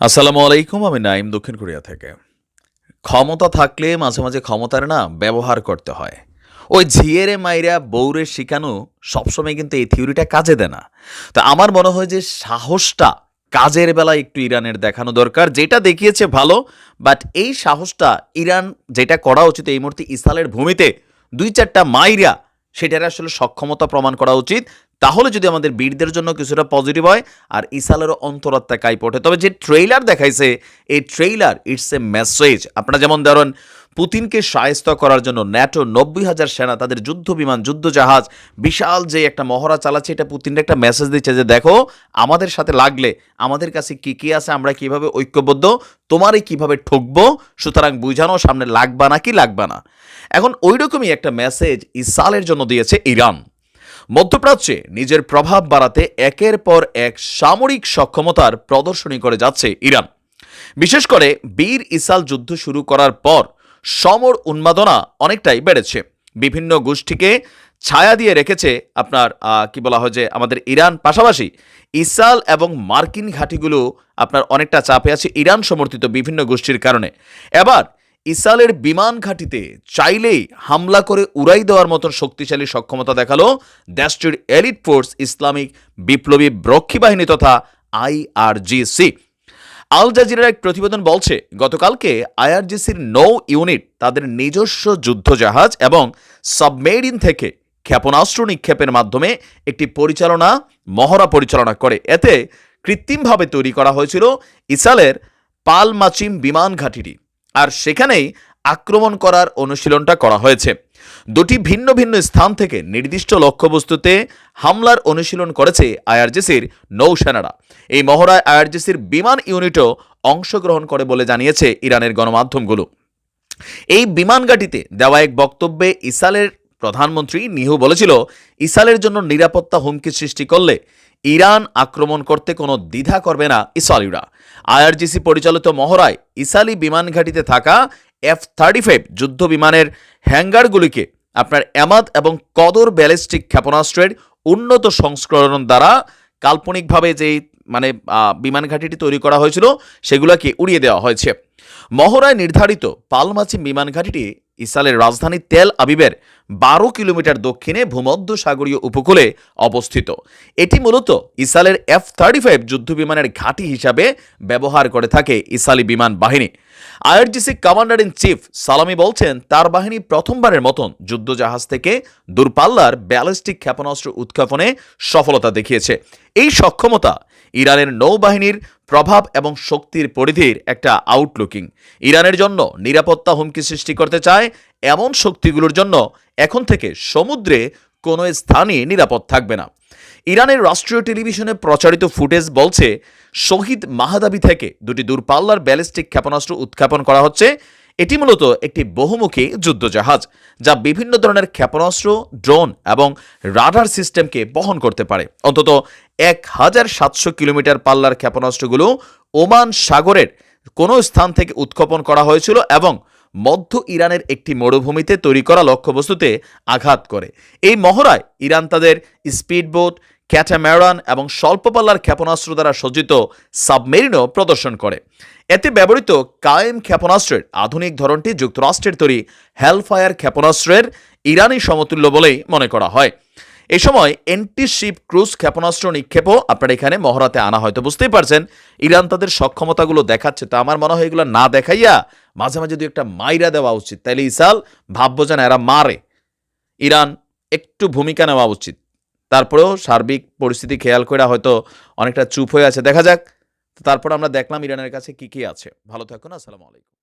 আসসালামু আলাইকুম, আমি নাইম দক্ষিণ কোরিয়া থেকে। ক্ষমতা থাকলে মাঝে মাঝে ক্ষমতার না ব্যবহার করতে হয়। ওই ঝিয়েরে মাইরা বৌরে শিখানো সবসময় কিন্তু এই থিওরিটা কাজে দেয় না। তো আমার মনে হয় যে সাহসটা কাজের বেলায় একটু ইরানের দেখানো দরকার, যেটা দেখিয়েছে ভালো, বাট এই সাহসটা ইরান যেটা করা উচিত এই মুহূর্তে ইসরায়েলের ভূমিতে, দুই চারটা মাইরা সেটার আসলে সক্ষমতা প্রমাণ করা উচিত। তাহলে যদি আমাদের বীরদের জন্য কিছুটা পজিটিভ হয়, আর ইসালেরও অন্তরাত্মা কাই পড়ে তবে যে ট্রেইলার দেখাইছে, এই ট্রেইলার ইটস এ মেসেজ আপনারা যেমন ধরেন, পুতিনকে সায়স্ত করার জন্য ন্যাটো নব্বই হাজার সেনা, তাদের যুদ্ধ বিমান, যুদ্ধ জাহাজ, বিশাল যে একটা মহড়া চালাচ্ছে, এটা পুতিনের একটা মেসেজ দিচ্ছে যে, দেখো, আমাদের সাথে লাগলে, আমাদের কাছে কি কি আছে, আমরা কীভাবে ঐক্যবদ্ধ, তোমারই কীভাবে ঠকবো, সুতরাং বুঝানো, সামনে লাগবা না কি লাগবা না? এখন ওই রকমই একটা মেসেজ ইসালের জন্য দিয়েছে ইরান। মধ্যপ্রাচ্যে নিজের প্রভাব বাড়াতে একের পর এক সামরিক সক্ষমতার প্রদর্শনী করে যাচ্ছে ইরান। বিশেষ করে বীর ইসাল যুদ্ধ শুরু করার পর সমর উন্মাদনা অনেকটাই বেড়েছে। বিভিন্ন গোষ্ঠীকে ছায়া দিয়ে রেখেছে আপনার কি বলা হয় যে আমাদের ইরান পাশাপাশি ইসাল এবং মার্কিন ঘাঁটিগুলো আপনার অনেকটা চাপে আছে ইরান সমর্থিত বিভিন্ন গোষ্ঠীর কারণে। এবার ইসরায়েলের বিমান ঘাঁটিতে চাইলেই হামলা করে উড়াই দেওয়ার মতন শক্তিশালী সক্ষমতা দেখাল দেশটির এলিট ফোর্স ইসলামিক বিপ্লবী রক্ষী বাহিনী তথা আইআরজিসি। আল জাজিরার এক প্রতিবেদন বলছে, গতকালকে আইআরজিসির নৌ ইউনিট তাদের নিজস্ব যুদ্ধজাহাজ এবং সাবমেরিন থেকে ক্ষেপণাস্ত্র নিক্ষেপের মাধ্যমে একটি পরিচালনা, মহড়া পরিচালনা করে। এতে কৃত্রিমভাবে তৈরি করা হয়েছিল ইসালের পালমাচিম বিমান ঘাঁটিটি। আর সেখানেই আক্রমণ করার অনুশীলনটা করা হয়েছে। দুটি ভিন্ন ভিন্ন স্থান থেকে নির্দিষ্ট লক্ষ্যবস্তুতে হামলার অনুশীলন করেছে আইআরজিসির নৌসেনারা। এই মহড়ায় আইআরজিসির বিমান ইউনিটও অংশগ্রহণ করে বলে জানিয়েছে ইরানের গণমাধ্যমগুলো। এই বিমানঘাটিতে দেওয়া এক বক্তব্যে ইসালের প্রধানমন্ত্রী নিহু বলেছিল ইসালের জন্য নিরাপত্তা হুমকি সৃষ্টি করলে ইরান আক্রমণ করতে কোনো দ্বিধা করবে না ইসালিরা আইআরজিসি পরিচালিত মহড়ায় ইসালি বিমান ঘাঁটিতে থাকা এফ থার্টি ফাইভ যুদ্ধ বিমানের হ্যাঙ্গারগুলিকে আপনার এমাদ এবং কদর ব্যালিস্টিক ক্ষেপণাস্ত্রের উন্নত সংস্করণ দ্বারা কাল্পনিকভাবে যেই মানে বিমান ঘাঁটিটি তৈরি করা হয়েছিল, সেগুলোকে উড়িয়ে দেওয়া হয়েছে। মহড়ায় নির্ধারিত পালমাচি বিমান ঘাঁটিটি ইসরায়েলের রাজধানী তেল আবিবের বারো কিলোমিটার দক্ষিণে ভূমধ্য সাগরীয় উপকূলে অবস্থিত। এটি মূলত ইসরায়েলের এফ থার্টি ফাইভ যুদ্ধ বিমানের ঘাঁটি হিসাবে ব্যবহার করে থাকে ইসরায়েলি বিমান বাহিনী। আইআরজিসি কমান্ডার ইন চিফ সালামি বলছেন, তার বাহিনী প্রথমবারের মতন যুদ্ধজাহাজ থেকে দূরপাল্লার ব্যালিস্টিক ক্ষেপণাস্ত্র উৎক্ষেপণে সফলতা দেখিয়েছে। এই সক্ষমতা ইরানের নৌবাহিনীর প্রভাব এবং শক্তির পরিধির একটা আউটলুকিং ইরানের জন্য নিরাপত্তা হুমকি সৃষ্টি করতে চায় এমন শক্তিগুলোর জন্য এখন থেকে সমুদ্রে কোনো স্থানই নিরাপদ থাকবে না। ইরানের রাষ্ট্রীয় টেলিভিশনে প্রচারিত ফুটেজ বলছে, শহীদ মাহাদাবি থেকে দুটি দূরপাল্লার ব্যালিস্টিক ক্ষেপণাস্ত্র উৎক্ষেপণ করা হচ্ছে। এটি মূলত একটি বহুমুখী যুদ্ধজাহাজ যা বিভিন্ন ধরনের ক্ষেপণাস্ত্র, ড্রোন এবং রাডার সিস্টেমকে বহন করতে পারে। অন্তত এক হাজার সাতশো কিলোমিটার পাল্লার ক্ষেপণাস্ত্রগুলো ওমান সাগরের কোনো স্থান থেকে উৎক্ষেপণ করা হয়েছিল এবং মধ্য ইরানের একটি মরুভূমিতে তৈরি করা লক্ষ্যবস্তুতে আঘাত করে। এই মহড়ায় ইরান তাদের স্পিডবোট ক্যাটাম্যারান এবং স্বল্প পাল্লার ক্ষেপণাস্ত্র দ্বারা সজ্জিত সাবমেরিনও প্রদর্শন করে। এতে ব্যবহৃত কায়েম ক্ষেপণাস্ত্রের আধুনিক ধরনটি যুক্তরাষ্ট্রের তৈরি হেলফায়ার ক্ষেপণাস্ত্রের ইরানি সমতুল্য বলেই মনে করা হয়। এ সময় এন্টি শিপ ক্রুজ ক্ষেপণাস্ত্র নিক্ষেপও আপনার এখানে মহড়াতে আনা হয়তো বুঝতেই পারছেন, ইরান তাদের সক্ষমতাগুলো দেখাচ্ছে। তো আমার মনে হয় এগুলো না দেখাইয়া মাঝে মাঝে দু একটা মাইরা দেওয়া উচিত। তাইলে ইসাল ভাববো যেন এরা মারে। ইরান একটু ভূমিকা নেওয়া উচিত। তারপরেও সার্বিক পরিস্থিতি খেয়াল করে হয়তো অনেকটা চুপ হয়ে আছে। দেখা যাক, তারপর আমরা দেখলাম ইরানের কাছে কি কি আছে। ভালো থাকুন, আসসালামু আলাইকুম।